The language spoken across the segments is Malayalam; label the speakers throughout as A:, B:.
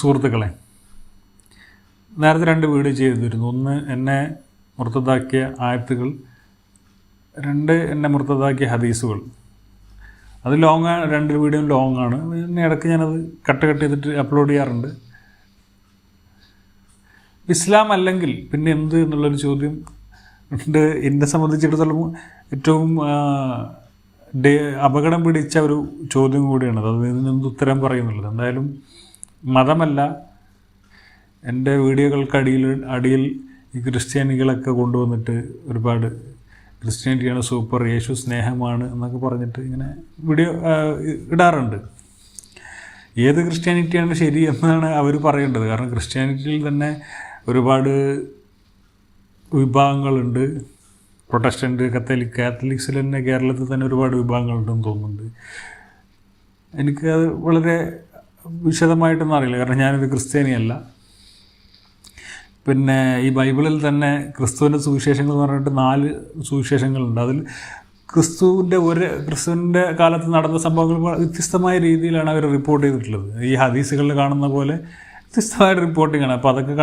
A: സുഹൃത്തുക്കളെ നേരത്തെ രണ്ട് വീഡിയോ ചെയ്തിരുന്നു. ഒന്ന് എന്നെ മുർത്തതാക്കിയ ആയത്തുകൾ രണ്ട് എന്നെ മുർത്തതാക്കിയ ഹദീസുകൾ. അത് ലോങ് ആണ് രണ്ട് വീഡിയോ ലോങ് ആണ്. പിന്നെ ഇടയ്ക്ക് ഞാനത് കട്ട് കട്ട് ചെയ്തിട്ട് അപ്ലോഡ് ചെയ്യാറുണ്ട്. ഇസ്ലാം അല്ലെങ്കിൽ പിന്നെ എന്ത് എന്നുള്ളൊരു ചോദ്യം ഉണ്ട്. എന്നെ സംബന്ധിച്ചിടത്തോളം ഏറ്റവും അപകടം പിടിച്ച ഒരു ചോദ്യം കൂടിയാണ്. അത് ഇതിനൊന്നും ഉത്തരം പറയുന്നുള്ളത്? എന്തായാലും മതമല്ല. എന്റെ വീഡിയോകൾക്കടിയിൽ അടിയിൽ ഈ ക്രിസ്ത്യാനികളൊക്കെ കൊണ്ടുവന്നിട്ട് ഒരുപാട് ക്രിസ്ത്യാനിറ്റിയാണ് സൂപ്പർ യേശു സ്നേഹമാണ് എന്നൊക്കെ പറഞ്ഞിട്ട് ഇങ്ങനെ വീഡിയോ ഇടാറുണ്ട്. ഏത് ക്രിസ്ത്യാനിറ്റിയാണ് ശരി എന്നാണ് അവർ പറയേണ്ടത്. കാരണം ക്രിസ്ത്യാനിറ്റിയിൽ തന്നെ ഒരുപാട് വിഭാഗങ്ങളുണ്ട്. പ്രൊട്ടസ്റ്റന്റ് കത്തോലിക് കാത്തലിക്സിൽ തന്നെ കേരളത്തിൽ തന്നെ ഒരുപാട് വിഭാഗങ്ങളുണ്ടെന്ന് തോന്നുന്നുണ്ട്. എനിക്ക് അത് വളരെ വിശദമായിട്ടൊന്നും അറിയില്ല. കാരണം ഞാനൊരു ക്രിസ്ത്യാനിയല്ല. പിന്നെ ഈ ബൈബിളിൽ തന്നെ ക്രിസ്തുവിന്റെ സുവിശേഷങ്ങൾ എന്ന് പറഞ്ഞിട്ട് നാല് സുവിശേഷങ്ങളുണ്ട്. അതിൽ ക്രിസ്തുവിന്റെ ഒരു ക്രിസ്തുവിന്റെ കാലത്ത് നടന്ന സംഭവങ്ങൾ വ്യത്യസ്തമായ രീതിയിലാണ് അവർ റിപ്പോർട്ട് ചെയ്തിട്ടുള്ളത്. ഈ ഹദീസുകളിൽ കാണുന്ന പോലെ വ്യത്യസ്തമായ റിപ്പോർട്ടിംഗ് ആണ്. അപ്പോൾ അതൊക്കെ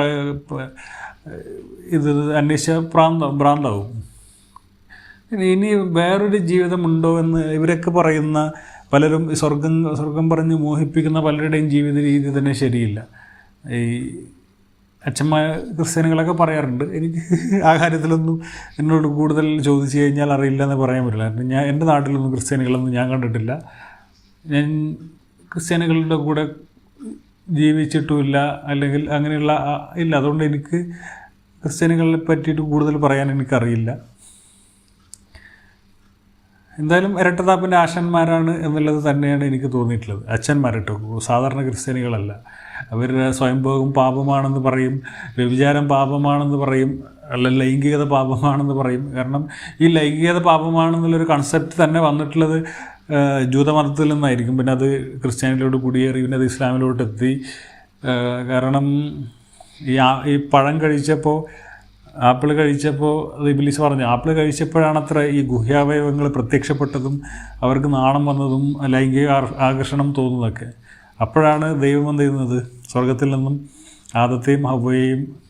A: ഇത് അന്വേഷിച്ച പ്രാന്ത ഭ്രാന്താവും. ഇനി വേറൊരു ജീവിതമുണ്ടോ എന്ന് ഇവരൊക്കെ പറയുന്ന പലരും സ്വർഗം സ്വർഗം പറഞ്ഞ് മോഹിപ്പിക്കുന്ന പലരുടെയും ജീവിത രീതി തന്നെ ശരിയില്ല. ഈ അച്ഛന്മാർ ക്രിസ്ത്യാനികളൊക്കെ പറയാറുണ്ട് എനിക്ക് ആ കാര്യത്തിലൊന്നും എന്നോട് കൂടുതൽ ചോദിച്ചു കഴിഞ്ഞാൽ അറിയില്ല എന്ന് പറയാൻ പറ്റില്ല. കാരണം ഞാൻ എന്റെ നാട്ടിലൊന്നും ക്രിസ്ത്യാനികളൊന്നും ഞാൻ കണ്ടിട്ടില്ല. ഞാൻ ക്രിസ്ത്യാനികളുടെ കൂടെ ജീവിച്ചിട്ടുമില്ല അല്ലെങ്കിൽ അങ്ങനെയുള്ള ഇല്ല. അതുകൊണ്ട് എനിക്ക് ക്രിസ്ത്യാനികളെ പറ്റിയിട്ട് കൂടുതൽ പറയാൻ എനിക്കറിയില്ല. എന്തായാലും ഇരട്ടതാപ്പിന്റെ ആശന്മാരാണ് എന്നുള്ളത് തന്നെയാണ് എനിക്ക് തോന്നിയിട്ടുള്ളത്. അച്ഛന്മാരിട്ടോ സാധാരണ ക്രിസ്ത്യാനികളല്ല. അവർ സ്വയംഭോഗം പാപമാണെന്ന് പറയും വ്യഭിചാരം പാപമാണെന്ന് പറയും അല്ല ലൈംഗികത പാപമാണെന്ന് പറയും. കാരണം ഈ ലൈംഗികത പാപമാണെന്നുള്ളൊരു കൺസെപ്റ്റ് തന്നെ വന്നിട്ടുള്ളത് ജൂതമതത്തിൽ നിന്നായിരിക്കും. പിന്നെ അത് ക്രിസ്ത്യാനിലോട്ട് കുടിയേറി പിന്നെ അത് ഇസ്ലാമിലോട്ട് എത്തി കാരണം ഈ ഈ പഴം കഴിച്ചപ്പോൾ ആപ്പിൾ കഴിച്ചപ്പോൾ റിബിലീസ് പറഞ്ഞു. ആപ്പിൾ കഴിച്ചപ്പോഴാണത്ര ഈ ഗുഹ്യാവയവങ്ങൾ പ്രത്യക്ഷപ്പെട്ടതും അവർക്ക് നാണം വന്നതും ലൈംഗിക ആകർഷണം തോന്നുന്നതൊക്കെ. അപ്പോഴാണ് ദൈവം എന്ത് ചെയ്യുന്നത്? സ്വർഗത്തിൽ നിന്നും ആദത്തെയും ഹവയെയും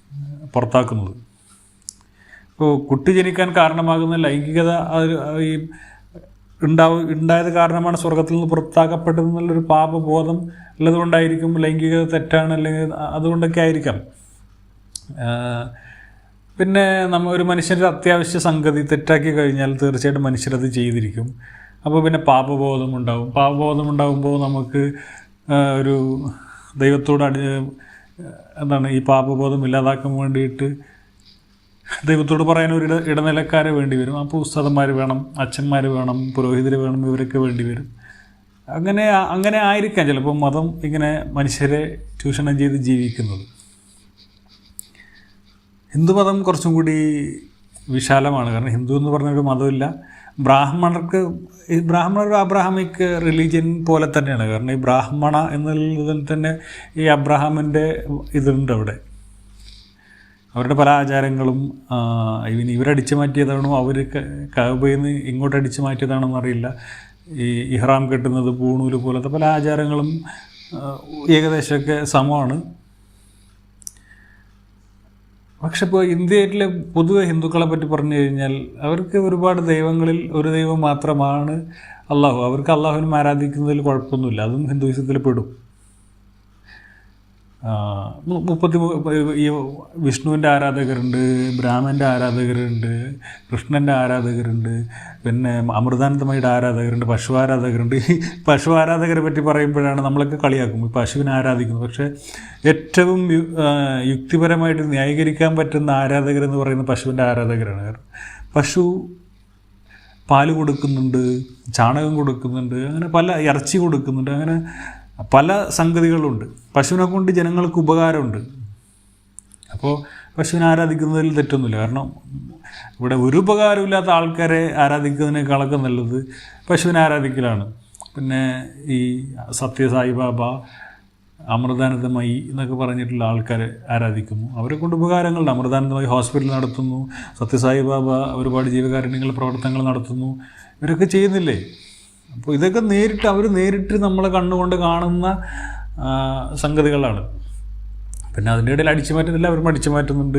A: പുറത്താക്കുന്നത്. ഇപ്പോൾ കുട്ടി ജനിക്കാൻ കാരണമാകുന്ന ലൈംഗികത ഈ ഉണ്ടാവ ഉണ്ടായത് കാരണമാണ് സ്വർഗത്തിൽ നിന്ന് പുറത്താക്കപ്പെട്ടതെന്നുള്ളൊരു പാപബോധം ഉള്ളതുകൊണ്ടായിരിക്കും ലൈംഗികത തെറ്റാണ് അല്ലെങ്കിൽ അതുകൊണ്ടൊക്കെ ആയിരിക്കാം. പിന്നെ നമ്മ ഒരു മനുഷ്യന്റെ അത്യാവശ്യ സംഗതി തെറ്റാക്കി കഴിഞ്ഞാൽ തീർച്ചയായിട്ടും മനുഷ്യരത് ചെയ്തിരിക്കും. അപ്പോൾ പിന്നെ പാപബോധം ഉണ്ടാവും. പാപബോധം ഉണ്ടാകുമ്പോൾ നമുക്ക് ഒരു ദൈവത്തോട് അടി എന്താണ് ഈ പാപബോധം ഇല്ലാതാക്കാൻ വേണ്ടിയിട്ട് ദൈവത്തോട് പറയാൻ ഒരു ഇട ഇടനിലക്കാരെ വേണ്ടി വരും. അപ്പോൾ ഉസ്താദന്മാർ വേണം അച്ഛന്മാർ വേണം പുരോഹിതർ വേണം ഇവരൊക്കെ വേണ്ടി വരും. അങ്ങനെ അങ്ങനെ ആയിരിക്കാം ചിലപ്പോൾ മതം ഇങ്ങനെ മനുഷ്യരെ ചൂഷണം ചെയ്ത് ജീവിക്കുന്നത്. ഹിന്ദുമതം കുറച്ചും കൂടി വിശാലമാണ്. കാരണം ഹിന്ദു എന്ന് പറഞ്ഞൊരു മതമില്ല. ബ്രാഹ്മണർക്ക് ഈ ബ്രാഹ്മണർ അബ്രാഹമിക് റിലീജിയൻ പോലെ തന്നെയാണ്. കാരണം ഈ ബ്രാഹ്മണ എന്നുള്ളതിൽ തന്നെ ഈ അബ്രാഹാമിന്റെ ഇതുണ്ട് അവിടെ. അവരുടെ പല ആചാരങ്ങളും ഇവൻ ഇവരടിച്ചു മാറ്റിയതാണോ അവർ കബയിൽ നിന്ന് ഇങ്ങോട്ട് അടിച്ചു മാറ്റിയതാണോ എന്നറിയില്ല ഈ ഇഹ്റാം കെട്ടുന്നത് പൂണൂൽ പോലത്തെ പല ആചാരങ്ങളും ഏകദേശമൊക്കെ സമമാണ്. പക്ഷെ ഇപ്പോൾ ഇന്ത്യയിലെ പൊതുവെ ഹിന്ദുക്കളെ പറ്റി പറഞ്ഞു കഴിഞ്ഞാൽ അവർക്ക് ഒരുപാട് ദൈവങ്ങളിൽ ഒരു ദൈവം മാത്രമാണ് അള്ളാഹു. അവർക്ക് അള്ളാഹുവിനെ ആരാധിക്കുന്നതിൽ കുഴപ്പമൊന്നുമില്ല. അതും ഹിന്ദുയിസത്തിൽ പെടും. മുപ്പത്തി ഈ വിഷ്ണുവിന്റെ ആരാധകരുണ്ട് ബ്രാഹ്മന്റെ ആരാധകരുണ്ട് കൃഷ്ണന്റെ ആരാധകരുണ്ട് പിന്നെ അമൃതാനന്ദമയുടെ ആരാധകരുണ്ട് പശു ആരാധകരുണ്ട്. ഈ പശു ആരാധകരെ പറ്റി പറയുമ്പോഴാണ് നമ്മളൊക്കെ കളിയാക്കും. പശുവിനെ ആരാധിക്കുന്നത് പക്ഷേ ഏറ്റവും യുക്തിപരമായിട്ട് ന്യായീകരിക്കാൻ പറ്റുന്ന ആരാധകരെന്ന് പറയുന്ന പശുവിന്റെ ആരാധകരാണ്. കാരണം പശു പാൽ കൊടുക്കുന്നുണ്ട് ചാണകം കൊടുക്കുന്നുണ്ട് അങ്ങനെ പല ഇറച്ചി കൊടുക്കുന്നുണ്ട് അങ്ങനെ പല സംഗതികളുണ്ട്. പശുവിനെ കൊണ്ട് ജനങ്ങൾക്ക് ഉപകാരമുണ്ട്. അപ്പോൾ പശുവിനെ ആരാധിക്കുന്നതിൽ തെറ്റൊന്നുമില്ല. കാരണം ഇവിടെ ഒരു ഉപകാരമില്ലാത്ത ആൾക്കാരെ ആരാധിക്കുന്നതിനേക്കാളൊക്കെ നല്ലത് പശുവിനെ ആരാധിക്കലാണ്. പിന്നെ ഈ സത്യസായി ബാബ അമൃതാനന്ദമയി എന്നൊക്കെ പറഞ്ഞിട്ടുള്ള ആൾക്കാരെ ആരാധിക്കുന്നു. അവരെ കൊണ്ട് ഉപകാരങ്ങളുണ്ട്. അമൃതാനന്ദമായി ഹോസ്പിറ്റൽ നടത്തുന്നു. സത്യസായി ബാബ ഒരുപാട് ജീവകാരുണ്യങ്ങൾ പ്രവർത്തനങ്ങൾ നടത്തുന്നു. ഇവരൊക്കെ ചെയ്യുന്നില്ലേ? അപ്പോൾ ഇതൊക്കെ നേരിട്ട് അവർ നേരിട്ട് നമ്മളെ കണ്ണുകൊണ്ട് കാണുന്ന സംഗതികളാണ്. പിന്നെ അതിന്റെ ഇടയിൽ അടിച്ചു മാറ്റുന്നില്ല അവരും അടിച്ചു മാറ്റുന്നുണ്ട്.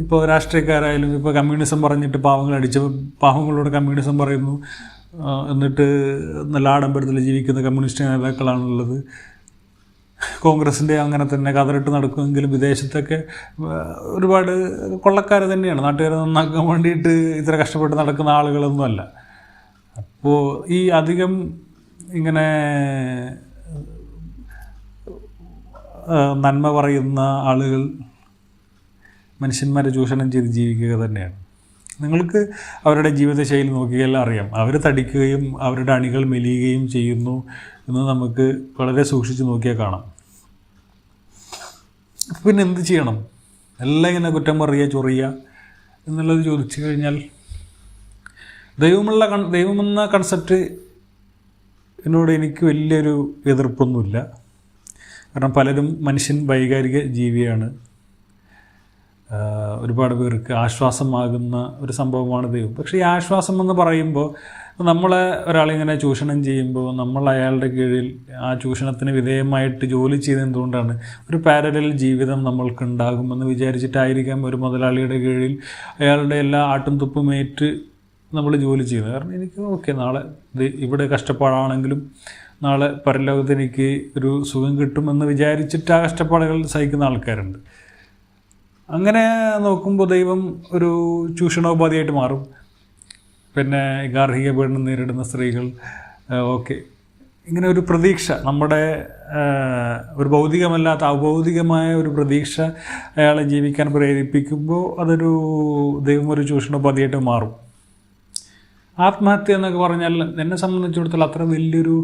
A: ഇപ്പോൾ രാഷ്ട്രീയക്കാരായാലും ഇപ്പോൾ കമ്മ്യൂണിസം പറഞ്ഞിട്ട് പാവങ്ങൾ അടിച്ച പാവങ്ങളോട് കമ്മ്യൂണിസം പറയുന്നു. എന്നിട്ട് നല്ല ആഡംബരത്തിൽ ജീവിക്കുന്ന കമ്മ്യൂണിസ്റ്റ് നേതാക്കളാണുള്ളത്. കോൺഗ്രസിന്റെ അങ്ങനെ തന്നെ കതറിട്ട് നടക്കുമെങ്കിലും വിദേശത്തൊക്കെ ഒരുപാട് കൊള്ളക്കാർ തന്നെയാണ്. നാട്ടുകാരെ നന്നാക്കാൻ വേണ്ടിയിട്ട് ഇത്ര കഷ്ടപ്പെട്ട് നടക്കുന്ന ആളുകളൊന്നുമല്ല. അപ്പോൾ ഈ അധികം ഇങ്ങനെ നന്മ പറയുന്ന ആളുകൾ മനുഷ്യന്മാരെ ചൂഷണം ചെയ്ത് ജീവിക്കുക തന്നെയാണ്. നിങ്ങൾക്ക് അവരുടെ ജീവിതശൈലി നോക്കിയാൽ അറിയാം. അവർ തടിക്കുകയും അവരുടെ അണികൾ മെലിയുകയും ചെയ്യുന്നു എന്ന് നമുക്ക് വളരെ സൂക്ഷിച്ച് നോക്കിയാൽ കാണാം. പിന്നെ എന്ത് ചെയ്യണം? എല്ലാം ഇങ്ങനെ കുറ്റം പറയുക ചൊറിയുക എന്നുള്ളത് ചോദിച്ചു കഴിഞ്ഞാൽ ദൈവമുള്ള കൺ ദൈവമെന്ന കൺസെപ്റ്റ് എന്നോട് എനിക്ക് വലിയൊരു എതിർപ്പൊന്നുമില്ല. കാരണം പലരും മനുഷ്യൻ വൈകാരിക ജീവിയാണ്. ഒരുപാട് പേർക്ക് ആശ്വാസമാകുന്ന ഒരു സംഭവമാണ് ദൈവം. പക്ഷേ ഈ ആശ്വാസം എന്ന് പറയുമ്പോൾ നമ്മളെ ഒരാളിങ്ങനെ ചൂഷണം ചെയ്യുമ്പോൾ നമ്മൾ അയാളുടെ കീഴിൽ ആ ചൂഷണത്തിന് വിധേയമായിട്ട് ജോലി ചെയ്ത് എന്തുകൊണ്ടാണ് ഒരു പാരലൽ ജീവിതം നമ്മൾക്ക് ഉണ്ടാകുമെന്ന് വിചാരിച്ചിട്ടായിരിക്കാം ഒരു മുതലാളിയുടെ കീഴിൽ അയാളുടെ എല്ലാ ആട്ടും തുപ്പും ഏറ്റ് നമ്മൾ ജോലി ചെയ്യുന്നത്. കാരണം എനിക്ക് ഓക്കെ നാളെ ഇത് ഇവിടെ കഷ്ടപ്പാടാണെങ്കിലും നാളെ പരലോകത്ത് എനിക്ക് ഒരു സുഖം കിട്ടുമെന്ന് വിചാരിച്ചിട്ട് ആ കഷ്ടപ്പാടുകൾ സഹിക്കുന്ന ആൾക്കാരുണ്ട്. അങ്ങനെ നോക്കുമ്പോൾ ദൈവം ഒരു ചൂഷണോപാധിയായിട്ട് മാറും. പിന്നെ ഗാർഹിക പീഡനം നേരിടുന്ന സ്ത്രീകൾ ഓക്കെ. ഇങ്ങനെ ഒരു പ്രതീക്ഷ നമ്മുടെ ഒരു ഭൗതികമല്ലാത്ത അഭൗതികമായ ഒരു പ്രതീക്ഷ അയാളെ ജീവിക്കാൻ പ്രേരിപ്പിക്കുമ്പോൾ അതൊരു ദൈവം ഒരു ചൂഷണോപാധിയായിട്ട് മാറും. ആത്മഹത്യ എന്നൊക്കെ പറഞ്ഞാൽ എന്നെ സംബന്ധിച്ചിടത്തോളം അത്ര വലിയൊരു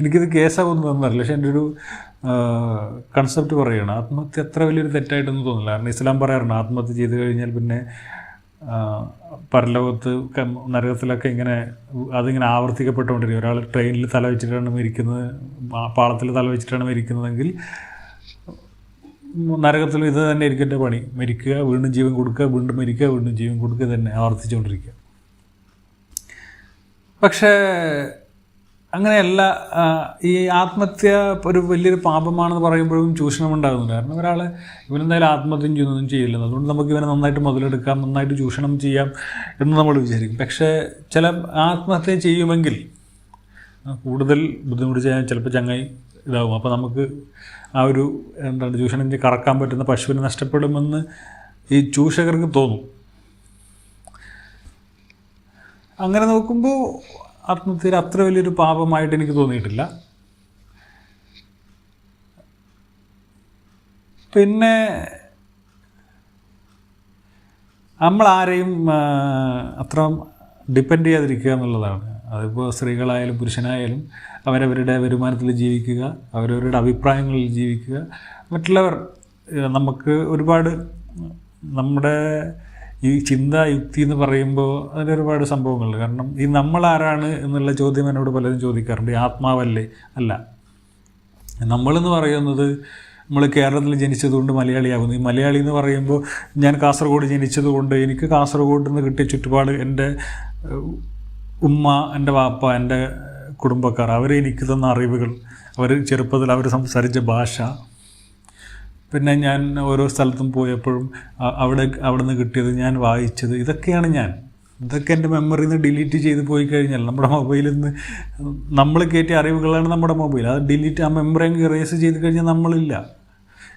A: എനിക്കിത് കേസാകുമെന്ന് തോന്നുന്നില്ല. പക്ഷെ എന്റെ ഒരു കൺസെപ്റ്റ് പറയുകയാണ് ആത്മഹത്യ അത്ര വലിയൊരു തെറ്റായിട്ടൊന്നും തോന്നില്ല കാരണം ഇസ്ലാം പറയാറുണ്ട് ആത്മഹത്യ ചെയ്ത് കഴിഞ്ഞാൽ പിന്നെ പരലോകത്ത് നരകത്തിലൊക്കെ ഇങ്ങനെ അതിങ്ങനെ ആവർത്തിക്കപ്പെട്ടുകൊണ്ടിരിക്കും. ഒരാൾ ട്രെയിനിൽ തല വെച്ചിട്ടാണ് മരിക്കുന്നത് പാളത്തിൽ തല വെച്ചിട്ടാണ് മരിക്കുന്നതെങ്കിൽ നരകത്തിലും ഇത് തന്നെ എന്റെ പണി. മരിക്കുക വീണ്ടും ജീവൻ കൊടുക്കുക വീണ്ടും മരിക്കുക വീണ്ടും ജീവൻ കൊടുക്കുക തന്നെ ആവർത്തിച്ചുകൊണ്ടിരിക്കുക. പക്ഷേ അങ്ങനെയല്ല ഈ ആത്മഹത്യ ഒരു വലിയൊരു പാപമാണെന്ന് പറയുമ്പോഴും ചൂഷണം ഉണ്ടാകുന്നില്ല കാരണം ഒരാൾ ഇവനെന്തായാലും ആത്മഹത്യം ചെയ്യുന്നതും ചെയ്യില്ല. അതുകൊണ്ട് നമുക്ക് ഇവനെ നന്നായിട്ട് മുതലെടുക്കാം നന്നായിട്ട് ചൂഷണം ചെയ്യാം എന്ന് നമ്മൾ വിചാരിക്കും. പക്ഷേ ചില ആത്മഹത്യ ചെയ്യുമെങ്കിൽ കൂടുതൽ ബുദ്ധിമുട്ട് ചെയ്യാൻ ചിലപ്പോൾ ചങ്ങായി ഇതാവും. അപ്പോൾ നമുക്ക് ആ ഒരു എന്താണ് ചൂഷണം കറക്കാൻ പറ്റുന്ന പശുവിനെ നഷ്ടപ്പെടുമെന്ന് ഈ ചൂഷകർക്ക് തോന്നും. അങ്ങനെ നോക്കുമ്പോൾ ആത്മഹത്യ അത്ര വലിയൊരു പാപമായിട്ട് എനിക്ക് തോന്നിയിട്ടില്ല. പിന്നെ നമ്മൾ ആരെയും അത്ര ഡിപ്പെൻഡ് ചെയ്യാതിരിക്കുക എന്നുള്ളതാണ്. അതിപ്പോൾ സ്ത്രീകളായാലും പുരുഷനായാലും അവരവരുടെ വരുമാനത്തിൽ ജീവിക്കുക അവരവരുടെ അഭിപ്രായങ്ങളിൽ ജീവിക്കുക. മറ്റുള്ളവർ നമുക്ക് ഒരുപാട് നമ്മുടെ ഈ ചിന്ത യുക്തി എന്ന് പറയുമ്പോൾ അതിൽ ഒരുപാട് സംഭവങ്ങളുണ്ട്. കാരണം ഈ നമ്മൾ ആരാണ് എന്നുള്ള ചോദ്യം എന്നോട് പലരും ചോദിക്കാറുണ്ട്. ആത്മാവല്ലേ? അല്ല. നമ്മളെന്ന് പറയുന്നത് നമ്മൾ കേരളത്തിൽ ജനിച്ചതുകൊണ്ട് മലയാളിയാകുന്നു ഈ മലയാളി എന്ന് പറയുമ്പോൾ ഞാൻ കാസർഗോഡ് ജനിച്ചതുകൊണ്ട് എനിക്ക് കാസർഗോഡ് നിന്ന് കിട്ടിയ ചുറ്റുപാട് എന്റെ ഉമ്മ എന്റെ വാപ്പ എന്റെ കുടുംബക്കാർ അവർ എനിക്ക് തന്ന അറിവുകൾ അവർ ചെറുപ്പത്തിൽ അവർ സംസാരിച്ച ഭാഷ പിന്നെ ഞാൻ ഓരോ സ്ഥലത്തും പോയപ്പോഴും അവിടെ അവിടെ നിന്ന് കിട്ടിയത് ഞാൻ വായിച്ചത്. ഇതൊക്കെയാണ് ഞാൻ. ഇതൊക്കെ എന്റെ മെമ്മറിയിൽ നിന്ന് ഡിലീറ്റ് ചെയ്ത് പോയി കഴിഞ്ഞാൽ നമ്മുടെ മൊബൈലിൽ നിന്ന് നമ്മൾ കയറ്റിയ അറിവുകളാണ് നമ്മുടെ മൊബൈൽ അത് ഡിലീറ്റ് ആ മെമ്മറി അങ്ങ് ഇറേസ് ചെയ്ത് കഴിഞ്ഞാൽ നമ്മളില്ല.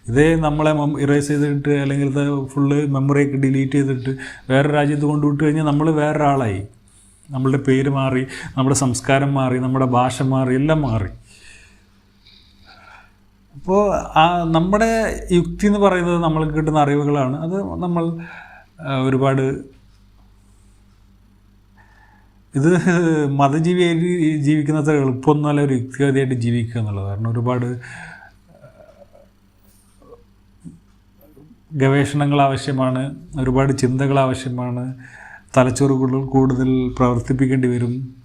A: ഇതേ നമ്മളെ ഇറേസ് ചെയ്തിട്ട് അല്ലെങ്കിൽ ഇത് ഫുള്ള് മെമ്മറിയൊക്കെ ഡിലീറ്റ് ചെയ്തിട്ട് വേറെ രാജ്യത്ത് കൊണ്ടുവിട്ട് കഴിഞ്ഞാൽ നമ്മൾ വേറൊരാളായി. നമ്മളുടെ പേര് മാറി നമ്മുടെ സംസ്കാരം മാറി നമ്മുടെ ഭാഷ മാറി എല്ലാം മാറി. അപ്പോൾ ആ നമ്മുടെ യുക്തി എന്ന് പറയുന്നത് നമ്മൾക്ക് കിട്ടുന്ന അറിവുകളാണ്. അത് നമ്മൾ ഒരുപാട് ഇത് മതജീവിയായി ജീവിക്കുന്ന അത്ര എളുപ്പമൊന്നുമല്ല ഒരു യുക്തിവാദിയായിട്ട് ജീവിക്കുക എന്നുള്ളത്. കാരണം ഒരുപാട് ഗവേഷണങ്ങൾ ആവശ്യമാണ് ഒരുപാട് ചിന്തകൾ ആവശ്യമാണ്. തലച്ചോറ് കൂടുതൽ കൂടുതൽ പ്രവർത്തിപ്പിക്കേണ്ടി വരും.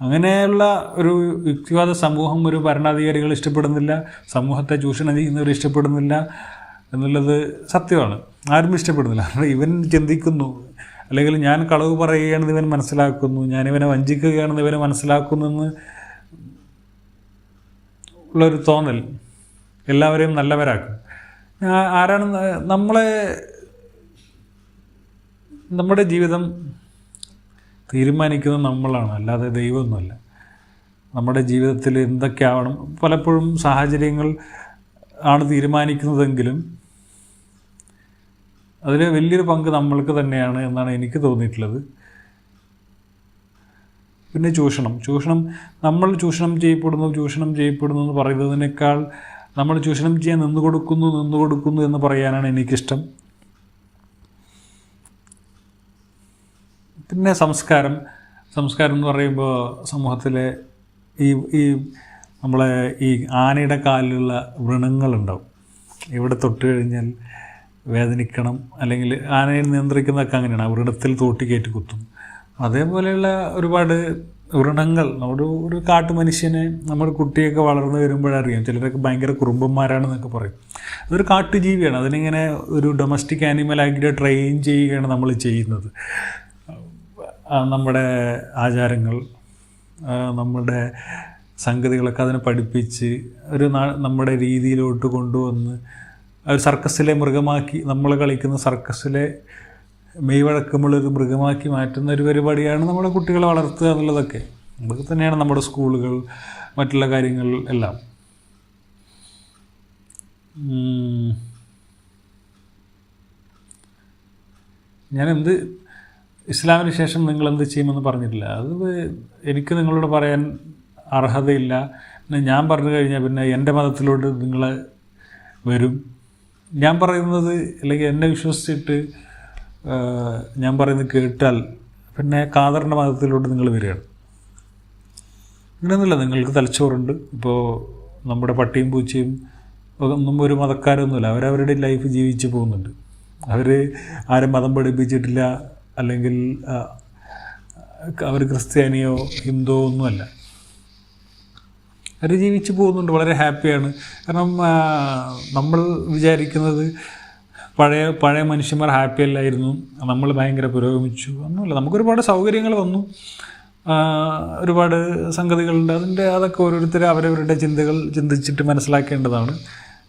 A: അങ്ങനെയുള്ള ഒരു യുക്തിവാദ സമൂഹം ഒരു ഭരണാധികാരികൾ ഇഷ്ടപ്പെടുന്നില്ല സമൂഹത്തെ ചൂഷണം ചെയ്യുന്നവർ ഇഷ്ടപ്പെടുന്നില്ല എന്നുള്ളത് സത്യമാണ്. ആരും ഇഷ്ടപ്പെടുന്നില്ല. ഇവൻ ചിന്തിക്കുന്നു. അല്ലെങ്കിൽ ഞാൻ കളവ് പറയുകയാണെന്ന് ഇവൻ മനസ്സിലാക്കുന്നു. ഞാൻ ഇവനെ വഞ്ചിക്കുകയാണെന്ന് ഇവനെ മനസ്സിലാക്കുന്നു എന്ന് ഉള്ളൊരു തോന്നൽ എല്ലാവരെയും നല്ലവരാക്കും. ആരാണ് നമ്മളെ നമ്മുടെ ജീവിതം തീരുമാനിക്കുന്നത് നമ്മളാണ് അല്ലാതെ ദൈവമൊന്നുമല്ല. നമ്മുടെ ജീവിതത്തിൽ എന്തൊക്കെയാവണം പലപ്പോഴും സാഹചര്യങ്ങൾ ആണ് തീരുമാനിക്കുന്നതെങ്കിലും അതിൽ വലിയൊരു പങ്ക് നമ്മൾക്ക് തന്നെയാണ് എന്നാണ് എനിക്ക് തോന്നിയിട്ടുള്ളത്. പിന്നെ ചൂഷണം. ചൂഷണം നമ്മൾ ചൂഷണം ചെയ്യപ്പെടുന്നു ചൂഷണം ചെയ്യപ്പെടുന്നു എന്ന് പറയുന്നതിനേക്കാൾ നമ്മൾ ചൂഷണം ചെയ്യാൻ നിന്നു കൊടുക്കുന്നു നിന്നു കൊടുക്കുന്നു എന്ന് പറയാനാണ് എനിക്കിഷ്ടം. പിന്നെ സംസ്കാരം. സംസ്കാരം എന്ന് പറയുമ്പോൾ സമൂഹത്തിലെ ഈ ഈ നമ്മളെ ഈ ആനയുടെ കാലിലുള്ള വ്രണങ്ങളുണ്ടാവും. ഇവിടെ തൊട്ട് കഴിഞ്ഞാൽ വേദനിക്കണം അല്ലെങ്കിൽ ആനയെ നിയന്ത്രിക്കുന്നതൊക്കെ അങ്ങനെയാണ്. വ്രണത്തിൽ തോട്ടി കയറ്റി കുത്തും. അതേപോലെയുള്ള ഒരുപാട് വ്രണങ്ങൾ. നമ്മുടെ ഒരു കാട്ടു മനുഷ്യനെ നമ്മുടെ കുട്ടിയൊക്കെ വളർന്നു വരുമ്പോഴറിയാം. ചിലരൊക്കെ ഭയങ്കര കുറുമ്പന്മാരാണെന്നൊക്കെ പറയും. അതൊരു കാട്ടുജീവിയാണ്. അതിനിങ്ങനെ ഒരു ഡൊമസ്റ്റിക് ആനിമൽ ആനിമലാക്കിയിട്ട് ട്രെയിൻ ചെയ്യുകയാണ് നമ്മൾ ചെയ്യുന്നത്. നമ്മുടെ ആചാരങ്ങൾ നമ്മുടെ സംഗതികളൊക്കെ അതിനെ പഠിപ്പിച്ച് ഒരു നമ്മുടെ രീതിയിലോട്ട് കൊണ്ടുവന്ന് ഒരു സർക്കസിലെ മൃഗമാക്കി നമ്മൾ കളിക്കുന്ന സർക്കസിലെ മെയ്വഴക്കമുള്ളൊരു മൃഗമാക്കി മാറ്റുന്ന ഒരു പരിപാടിയാണ് നമ്മുടെ കുട്ടികളെ വളർത്തുക എന്നുള്ളതൊക്കെ അതൊക്കെ തന്നെയാണ് നമ്മുടെ സ്കൂളുകൾ മറ്റുള്ള കാര്യങ്ങൾ എല്ലാം. ഞാൻ എന്ത് ഇസ്ലാമിന് ശേഷം നിങ്ങൾ എന്ത് ചെയ്യുമെന്ന് പറഞ്ഞിട്ടില്ല. അത് എനിക്ക് നിങ്ങളോട് പറയാൻ അർഹതയില്ല. ഞാൻ പറഞ്ഞു കഴിഞ്ഞാൽ പിന്നെ എന്റെ മതത്തിലോട്ട് നിങ്ങൾ വരും. ഞാൻ പറയുന്നത് അല്ലെങ്കിൽ എന്നെ വിശ്വസിച്ചിട്ട് ഞാൻ പറയുന്നത് കേട്ടാൽ പിന്നെ കാതറിന്റെ മതത്തിലോട്ട് നിങ്ങൾ വരികയാണ്. അങ്ങനെയൊന്നുമില്ല. നിങ്ങൾക്ക് തലച്ചോറുണ്ട്. ഇപ്പോൾ നമ്മുടെ പട്ടിയും പൂച്ചയും ഒന്നും ഒരു മതക്കാരൊന്നുമില്ല. അവരവരുടെ ലൈഫ് ജീവിച്ച് പോകുന്നുണ്ട്. അവർ ആരും മതം പഠിപ്പിച്ചിട്ടില്ല. അല്ലെങ്കിൽ അവർ ക്രിസ്ത്യാനിയോ ഹിന്ദുവോ ഒന്നുമല്ല. അവർ ജീവിച്ച് പോകുന്നുണ്ട് വളരെ ഹാപ്പിയാണ്. കാരണം നമ്മൾ വിചാരിക്കുന്നത് പഴയ പഴയ മനുഷ്യന്മാർ ഹാപ്പി അല്ലായിരുന്നു നമ്മൾ ഭയങ്കര പുരോഗമിച്ചു ഒന്നുമില്ല. നമുക്കൊരുപാട് സൗകര്യങ്ങൾ വന്നു. ഒരുപാട് സംഗതികളുണ്ട്. അതിന്റെ അതൊക്കെ ഓരോരുത്തർ അവരവരുടെ ചിന്തകൾ ചിന്തിച്ചിട്ട് മനസ്സിലാക്കേണ്ടതാണ്.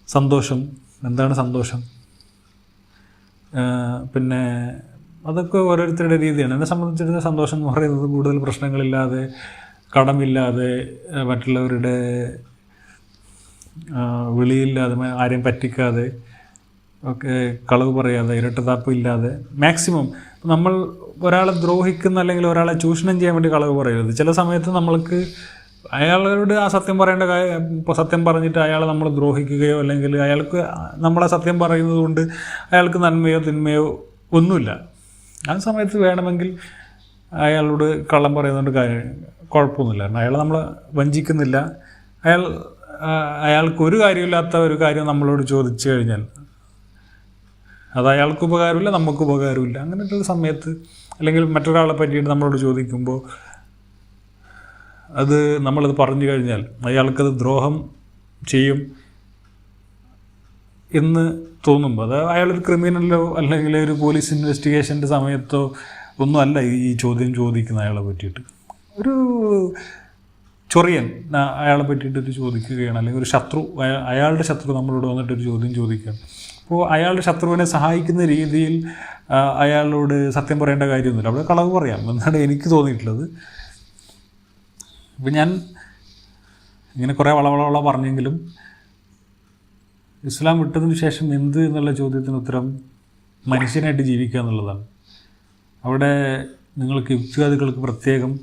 A: സന്തോഷം. എന്താണ് സന്തോഷം? പിന്നെ അതൊക്കെ ഓരോരുത്തരുടെ രീതിയാണ്. എന്നെ സംബന്ധിച്ചിടത്തോളം സന്തോഷം എന്ന് പറയുന്നത് കൂടുതൽ പ്രശ്നങ്ങളില്ലാതെ കടമില്ലാതെ മറ്റുള്ളവരുടെ വിളിയില്ലാതെ ആരെയും പറ്റിക്കാതെ ഒക്കെ കളവ് പറയാതെ ഇരട്ടത്താപ്പ് ഇല്ലാതെ മാക്സിമം നമ്മൾ ഒരാളെ ദ്രോഹിക്കുന്ന അല്ലെങ്കിൽ ഒരാളെ ചൂഷണം ചെയ്യാൻ വേണ്ടി കളവ് പറയരുത്. ചില സമയത്ത് നമ്മൾക്ക് അയാളോട് ആ സത്യം പറയേണ്ട ഇപ്പോൾ സത്യം പറഞ്ഞിട്ട് അയാളെ നമ്മൾ ദ്രോഹിക്കുകയോ അല്ലെങ്കിൽ അയാൾക്ക് നമ്മളെ സത്യം പറയുന്നത് കൊണ്ട് അയാൾക്ക് നന്മയോ തിന്മയോ ഒന്നുമില്ല. ആ സമയത്ത് വേണമെങ്കിൽ അയാളോട് കള്ളം പറയുന്നതുകൊണ്ട് കാര്യം കുഴപ്പമൊന്നുമില്ല. കാരണം അയാൾ നമ്മൾ വഞ്ചിക്കുന്നില്ല. അയാൾ അയാൾക്ക് ഒരു കാര്യമില്ലാത്ത ഒരു കാര്യം നമ്മളോട് ചോദിച്ചു കഴിഞ്ഞാൽ അത് അയാൾക്ക് ഉപകാരമില്ല നമുക്ക് ഉപകാരമില്ല. അങ്ങനത്തെ ഒരു സമയത്ത് അല്ലെങ്കിൽ മറ്റൊരാളെ പറ്റിയിട്ട് നമ്മളോട് ചോദിക്കുമ്പോൾ അത് നമ്മളത് പറഞ്ഞു കഴിഞ്ഞാൽ അയാൾക്കത് ദ്രോഹം ചെയ്യും എന്ന് തോന്നുമ്പോൾ അത് അയാളൊരു ക്രിമിനലോ അല്ലെങ്കിൽ ഒരു പോലീസ് ഇൻവെസ്റ്റിഗേഷന്റെ സമയത്തോ ഒന്നുമല്ല ഈ ചോദ്യം ചോദിക്കുന്ന അയാളെ പറ്റിയിട്ട്. ഒരു ചൊറിയൻ അയാളെ അയാളെ പറ്റിയിട്ടൊരു ചോദിക്കുകയാണ് അല്ലെങ്കിൽ ഒരു ശത്രു അയാളുടെ ശത്രു നമ്മളോട് വന്നിട്ട് ഒരു ചോദ്യം ചോദിക്കുകയാണ്. അപ്പോൾ അയാളുടെ ശത്രുവിനെ സഹായിക്കുന്ന രീതിയിൽ അയാളോട് സത്യം പറയേണ്ട കാര്യമൊന്നുമില്ല. അവിടെ കളവ് പറയാം. എന്നാണ് എനിക്ക് തോന്നിയിട്ടുള്ളത്. ഇപ്പം ഞാൻ ഇങ്ങനെ കുറേ വളവളവള പറഞ്ഞെങ്കിലും ഇസ്ലാം വിട്ടതിന് ശേഷം എന്ത് എന്നുള്ള ചോദ്യത്തിന് ഉത്തരം മനുഷ്യനായിട്ട് ജീവിക്കുക എന്നുള്ളതാണ്. അവിടെ നിങ്ങൾക്ക് യുക്തിവാദികൾക്ക് പ്രത്യേകം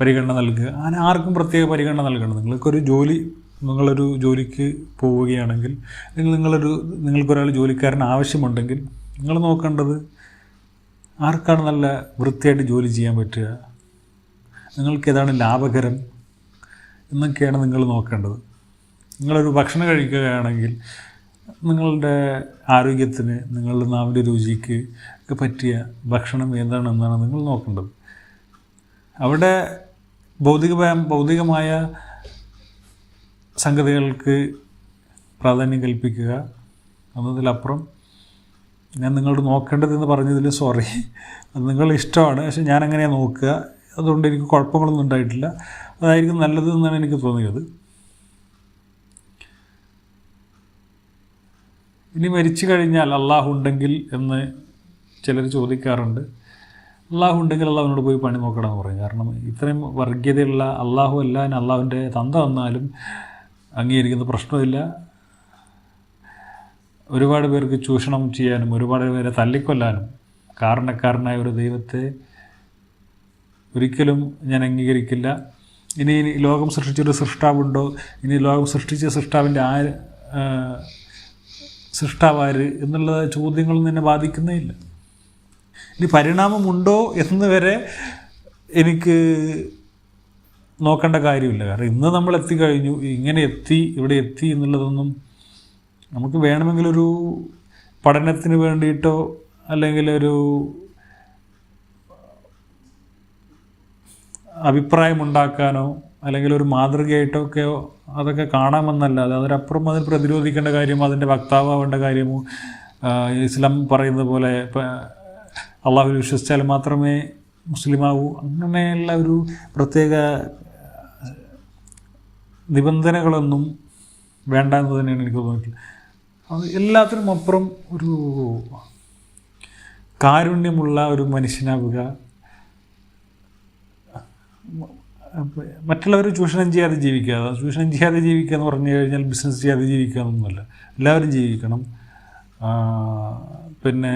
A: പരിഗണന നൽകുക. അങ്ങനെ ആർക്കും പ്രത്യേക പരിഗണന നൽകണം. നിങ്ങൾക്കൊരു ജോലി നിങ്ങളൊരു ജോലിക്ക് പോവുകയാണെങ്കിൽ അല്ലെങ്കിൽ നിങ്ങളൊരു നിങ്ങൾക്കൊരാൾ ജോലിക്കാരൻ ആവശ്യമുണ്ടെങ്കിൽ നിങ്ങൾ നോക്കേണ്ടത് ആർക്കാണ് നല്ല വൃത്തിയായിട്ട് ജോലി ചെയ്യാൻ പറ്റുക? നിങ്ങൾക്ക് ഏതാണ് ലാഭകരം എന്നൊക്കെയാണ് നിങ്ങൾ നോക്കേണ്ടത്. നിങ്ങളൊരു ഭക്ഷണം കഴിക്കുകയാണെങ്കിൽ നിങ്ങളുടെ ആരോഗ്യത്തിന് നിങ്ങളുടെ നാവിന്റെ രുചിക്ക് പറ്റിയ ഭക്ഷണം ഏതാണെന്നാണ് നിങ്ങൾ നോക്കേണ്ടത്. അവിടെ ഭൗതിക ഭൗതികമായ സംഗതികൾക്ക് പ്രാധാന്യം കൽപ്പിക്കുക എന്നതിലപ്പുറം ഞാൻ നിങ്ങളോട് നോക്കേണ്ടതെന്ന് പറഞ്ഞതിൽ സോറി അത് നിങ്ങളുടെ ഇഷ്ടമാണ് പക്ഷെ ഞാൻ അങ്ങനെയാണ് നോക്കുക. അതുകൊണ്ട് എനിക്ക് കുഴപ്പങ്ങളൊന്നും ഉണ്ടായിട്ടില്ല. അതായിരിക്കും നല്ലതെന്നാണ് എനിക്ക് തോന്നിയത്. ഇനി മരിച്ചു കഴിഞ്ഞാൽ അള്ളാഹു ഉണ്ടെങ്കിൽ എന്ന് ചിലർ ചോദിക്കാറുണ്ട്. അള്ളാഹു ഉണ്ടെങ്കിൽ അള്ളാഹുവിനോട് പോയി പണി നോക്കണം എന്ന് പറയും. കാരണം ഇത്രയും വർഗീയതയുള്ള അള്ളാഹു അല്ല ഇനി അള്ളാഹുവിന്റെ തന്ത വന്നാലും അംഗീകരിക്കുന്ന പ്രശ്നമില്ല. ഒരുപാട് പേർക്ക് ചൂഷണം ചെയ്യാനും ഒരുപാട് പേരെ തല്ലിക്കൊല്ലാനും കാരണക്കാരനായ ഒരു ദൈവത്തെ ഒരിക്കലും ഞാൻ അംഗീകരിക്കില്ല. ഇനി ലോകം സൃഷ്ടിച്ചൊരു സൃഷ്ടാവുണ്ടോ? ഇനി ലോകം സൃഷ്ടിച്ച സൃഷ്ടാവിന്റെ ആ, സൃഷ്ടാവാര് എന്നുള്ള ചോദ്യങ്ങളൊന്നും എന്നെ ബാധിക്കുന്നേ ഇല്ല ഇനി പരിണാമമുണ്ടോ എന്ന് വരെ എനിക്ക് നോക്കേണ്ട കാര്യമില്ല. കാരണം ഇന്ന് നമ്മൾ എത്തിക്കഴിഞ്ഞു ഇങ്ങനെ എത്തി ഇവിടെ എത്തി എന്നുള്ളതൊന്നും നമുക്ക് വേണമെങ്കിലൊരു പഠനത്തിന് വേണ്ടിയിട്ടോ അല്ലെങ്കിൽ ഒരു അഭിപ്രായമുണ്ടാക്കാനോ അല്ലെങ്കിൽ ഒരു മാതൃകയായിട്ടൊക്കെയോ അതൊക്കെ കാണാമെന്നല്ലാതെ അതിനപ്പുറം അതിന് പ്രതിരോധിക്കേണ്ട കാര്യമോ അതിന്റെ വക്താവേണ്ട കാര്യമോ ഇസ്ലാം പറയുന്നത് പോലെ അള്ളാഹുവിൽ വിശ്വസിച്ചാൽ മാത്രമേ മുസ്ലിമാവൂ അങ്ങനെയുള്ള ഒരു പ്രത്യേക നിബന്ധനകളൊന്നും വേണ്ട എന്ന് തന്നെയാണ് എനിക്ക് തോന്നിയിട്ടുള്ളത്. എല്ലാത്തിനും അപ്പുറം ഒരു കാരുണ്യമുള്ള ഒരു മനുഷ്യനാവുക. മറ്റുള്ളവർ ചൂഷണം ചെയ്യാതെ ജീവിക്കുക. അത് ചൂഷണം ചെയ്യാതെ ജീവിക്കുക എന്ന് പറഞ്ഞു കഴിഞ്ഞാൽ ബിസിനസ് ചെയ്യാതെ ജീവിക്കുക എന്നൊന്നുമല്ല. എല്ലാവരും ജീവിക്കണം. പിന്നെ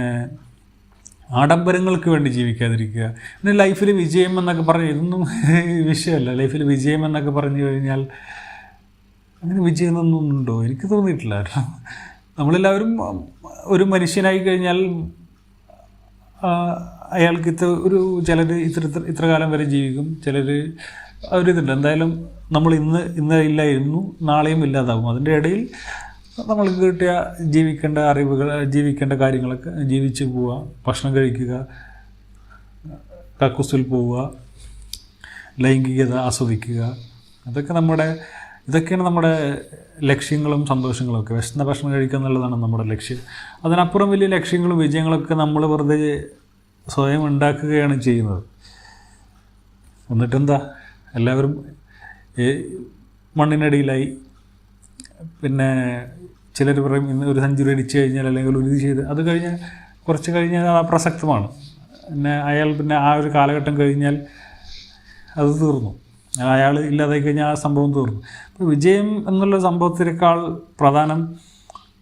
A: ആഡംബരങ്ങൾക്ക് വേണ്ടി ജീവിക്കാതിരിക്കുക. പിന്നെ ലൈഫിൽ വിജയം എന്നൊക്കെ പറഞ്ഞ് ഇതൊന്നും വിഷയമല്ല. ലൈഫിൽ വിജയം എന്നൊക്കെ പറഞ്ഞു കഴിഞ്ഞാൽ അങ്ങനെ വിജയം എന്നൊന്നും ഉണ്ടോ? എനിക്ക് തോന്നിയിട്ടില്ല. കാരണം നമ്മളെല്ലാവരും ഒരു മനുഷ്യനായി കഴിഞ്ഞാൽ അയാൾക്ക് ഇത്ര ഒരു ചിലർ ഇത്ര ഇത്ര കാലം വരെ ജീവിക്കും. ചിലർ ഒരിതുണ്ട് എന്തായാലും നമ്മൾ ഇന്ന് ഇന്ന് ഇല്ലായിരുന്നു നാളെയും ഇല്ലാതാകും. അതിന്റെ ഇടയിൽ നമ്മൾക്ക് കിട്ടിയ ജീവിക്കേണ്ട അറിവുകൾ ജീവിക്കേണ്ട കാര്യങ്ങളൊക്കെ ജീവിച്ച് പോവുക ഭക്ഷണം കഴിക്കുക കക്കുസിൽ പോവുക ലൈംഗികത ആസ്വദിക്കുക അതൊക്കെ നമ്മുടെ ഇതൊക്കെയാണ് നമ്മുടെ ലക്ഷ്യങ്ങളും സന്തോഷങ്ങളും ഒക്കെ. വിശന്ന ഭക്ഷണം കഴിക്കുക എന്നുള്ളതാണ് നമ്മുടെ ലക്ഷ്യം. അതിനപ്പുറം വലിയ ലക്ഷ്യങ്ങളും വിജയങ്ങളൊക്കെ നമ്മൾ വെറുതെ സ്വയം ഉണ്ടാക്കുകയാണ് ചെയ്യുന്നത്. എന്നിട്ടെന്താ? എല്ലാവരും ഈ മണ്ണിനടിയിലായി. പിന്നെ ചിലർ പറയും ഇന്ന് ഒരു സെഞ്ചുറി അടിച്ചു കഴിഞ്ഞാൽ അല്ലെങ്കിൽ ഒരു ഇത് ചെയ്ത് അത് കഴിഞ്ഞ് കുറച്ച് കഴിഞ്ഞാൽ അത് പ്രസക്തമാണ്. പിന്നെ അയാൾ പിന്നെ ആ ഒരു കാലഘട്ടം കഴിഞ്ഞാൽ അത് തീർന്നു. അയാൾ ഇല്ലാതായി കഴിഞ്ഞാൽ ആ സംഭവം തീർന്നു. അപ്പോൾ വിജയം എന്നുള്ള സംഭവത്തിനേക്കാൾ പ്രധാനം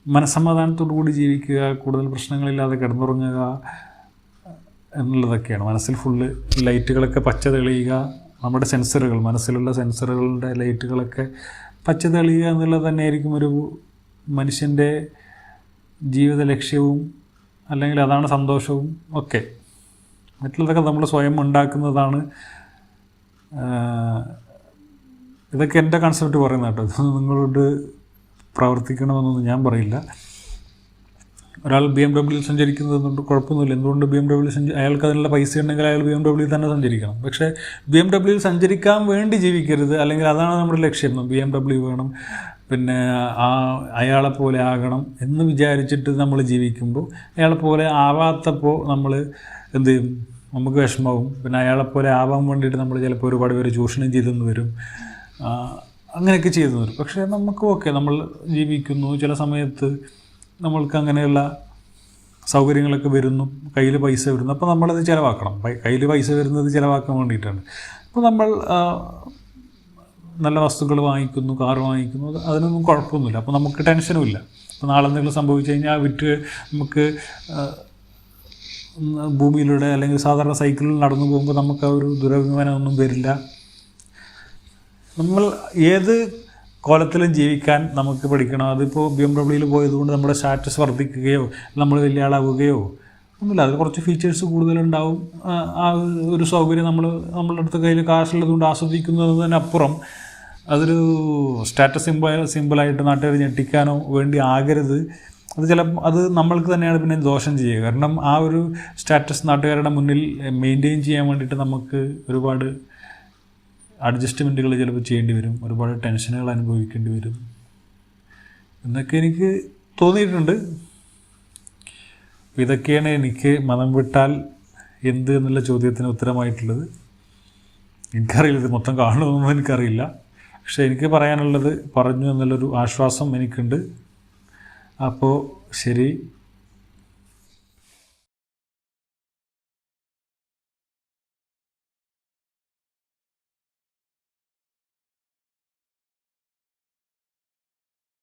A: മനസ്സമാധാനത്തോടു കൂടി ജീവിക്കുക കൂടുതൽ പ്രശ്നങ്ങളില്ലാതെ കിടന്നുറങ്ങുക എന്നുള്ളതൊക്കെയാണ്. മനസ്സിൽ ഫുള്ള് ലൈറ്റുകളൊക്കെ പച്ച തെളിയുക നമ്മുടെ സെൻസറുകൾ മനസ്സിലുള്ള സെൻസറുകളുടെ ലൈറ്റുകളൊക്കെ പച്ച തെളിയുക എന്നുള്ളത് തന്നെയായിരിക്കും ഒരു മനുഷ്യന്റെ ജീവിത ലക്ഷ്യവും അല്ലെങ്കിൽ അതാണ് സന്തോഷവും ഒക്കെ. മറ്റുള്ളതൊക്കെ നമ്മൾ സ്വയം ഉണ്ടാക്കുന്നതാണ് ഇതൊക്കെ എന്റെ കൺസെപ്റ്റ് പറയുന്ന കേട്ടോ. നിങ്ങളോട് പ്രവർത്തിക്കണമെന്നൊന്നും ഞാൻ പറയില്ല. ഒരാൾ ബി എം ഡബ്ല്യു സഞ്ചരിക്കുന്നത് കൊണ്ട് കുഴപ്പമൊന്നുമില്ല. എന്തുകൊണ്ട് ബി എം ഡബ്ല്യു സഞ്ചരി അയാൾക്ക് അതിനുള്ള പൈസ ഉണ്ടെങ്കിൽ അയാൾ ബി എം ഡബ്ല്യു തന്നെ സഞ്ചരിക്കണം. പക്ഷേ ബി എം ഡബ്ല്യു സഞ്ചരിക്കാൻ വേണ്ടി ജീവിക്കരുത്. അല്ലെങ്കിൽ അതാണ് നമ്മുടെ ലക്ഷ്യം. ബി എം ഡബ്ല്യു വേണം. പിന്നെ ആ അയാളെപ്പോലെ പോലെ ആകണം എന്ന് വിചാരിച്ചിട്ട് നമ്മൾ ജീവിക്കുമ്പോൾ അയാളെപ്പോലെ പോലെ ആവാത്തപ്പോൾ നമ്മൾ എന്ത് ചെയ്യും? നമുക്ക് വിഷമവും പിന്നെ അയാളെപ്പോലെ പോലെ ആവാൻ വേണ്ടിയിട്ട് നമ്മൾ ചിലപ്പോൾ ഒരുപാട് പേര് ചൂഷണം ചെയ്തെന്ന് വരും. അങ്ങനെയൊക്കെ ചെയ്തു വരും. പക്ഷേ നമുക്ക് ഓക്കെ നമ്മൾ ജീവിക്കുന്നു. ചില സമയത്ത് നമ്മൾക്ക് അങ്ങനെയുള്ള സൗകര്യങ്ങളൊക്കെ വരുന്നു കയ്യിൽ പൈസ വരുന്നു. അപ്പോൾ നമ്മളത് ചിലവാക്കണം. കയ്യിൽ പൈസ വരുന്നത് ചിലവാക്കാൻ വേണ്ടിയിട്ടാണ്. അപ്പോൾ നമ്മൾ നല്ല വസ്തുക്കൾ വാങ്ങിക്കുന്നു കാർ വാങ്ങിക്കുന്നു. അത് അതിനൊന്നും കുഴപ്പമൊന്നുമില്ല. അപ്പോൾ നമുക്ക് ടെൻഷനും ഇല്ല. അപ്പോൾ നാളെ എന്തെങ്കിലും സംഭവിച്ചു കഴിഞ്ഞാൽ വിറ്റ് നമുക്ക് ഭൂമിയിലൂടെ അല്ലെങ്കിൽ സാധാരണ സൈക്കിളിൽ നടന്നു പോകുമ്പോൾ നമുക്ക് ആ ഒരു ദുരഭിമാനമൊന്നും വരില്ല. നമ്മൾ ഏത് കോലത്തിലും ജീവിക്കാൻ നമുക്ക് പഠിക്കണം. അതിപ്പോൾ ബി എം ഡബ്ല്യൂയിൽ പോയതുകൊണ്ട് നമ്മുടെ സ്റ്റാറ്റസ് വർദ്ധിക്കുകയോ നമ്മൾ വലിയ ആളാവുകയോ ഒന്നുമില്ല. അതിൽ കുറച്ച് ഫീച്ചേഴ്സ് കൂടുതലുണ്ടാവും. ആ, ഒരു സൗകര്യം നമ്മൾ നമ്മളുടെ അടുത്ത് കയ്യിൽ കാശുള്ളതുകൊണ്ട് ആസ്വദിക്കുന്നതിനപ്പുറം അതൊരു സ്റ്റാറ്റസ് സിമ്പിൾ സിമ്പിളായിട്ട് നാട്ടുകാർ ഞെട്ടിക്കാനോ വേണ്ടി ആകരുത്. അത് ചില അത് നമ്മൾക്ക് തന്നെയാണ് പിന്നെ ദോഷം ചെയ്യുക. കാരണം ആ ഒരു സ്റ്റാറ്റസ് നാട്ടുകാരുടെ മുന്നിൽ മെയിന്റെയിൻ ചെയ്യാൻ വേണ്ടിയിട്ട് നമുക്ക് ഒരുപാട് അഡ്ജസ്റ്റ്മെന്റുകൾ ചിലപ്പോൾ ചെയ്യേണ്ടി വരും. ഒരുപാട് ടെൻഷനുകൾ അനുഭവിക്കേണ്ടി വരും. എന്നൊക്കെ എനിക്ക് തോന്നിയിട്ടുണ്ട്. ഇതൊക്കെയാണ് എനിക്ക് മതം വിട്ടാൽ എന്ത് എന്നുള്ള ചോദ്യത്തിന് ഉത്തരമായിട്ടുള്ളത്. എനിക്കറിയില്ല ഇത് മൊത്തം കാണുമെന്നൊന്നും എനിക്കറിയില്ല. പക്ഷേ എനിക്ക് പറയാനുള്ളത് പറഞ്ഞു എന്നുള്ളൊരു ആശ്വാസം എനിക്കുണ്ട്. അപ്പോൾ ശരി.